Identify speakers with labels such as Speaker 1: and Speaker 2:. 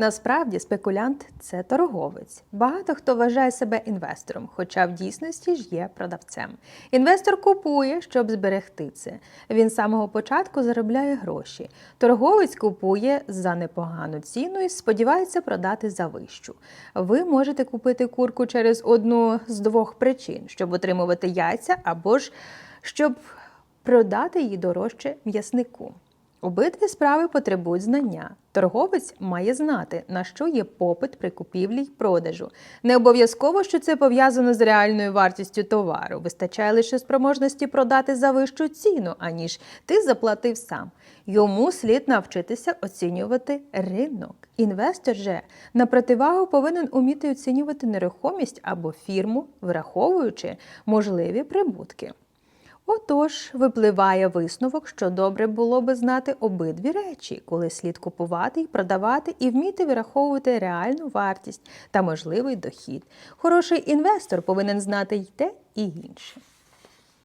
Speaker 1: Насправді спекулянт це торговець. Багато хто вважає себе інвестором, хоча в дійсності ж є продавцем. Інвестор купує, щоб зберегти це. Він з самого початку заробляє гроші. Торговець купує за непогану ціну і сподівається продати за вищу. Ви можете купити курку через одну з двох причин, щоб отримувати яйця або ж щоб продати її дорожче м'яснику. Обидві справи потребують знання. Торговець має знати, на що є попит при купівлі й продажу. Не обов'язково, що це пов'язано з реальною вартістю товару. Вистачає лише спроможності продати за вищу ціну, аніж ти заплатив сам. Йому слід навчитися оцінювати ринок. Інвестор же на противагу повинен уміти оцінювати нерухомість або фірму, враховуючи можливі прибутки. Отож, випливає висновок, що добре було би знати обидві речі, коли слід купувати і продавати, і вміти вираховувати реальну вартість та можливий дохід. Хороший інвестор повинен знати й те, і інше.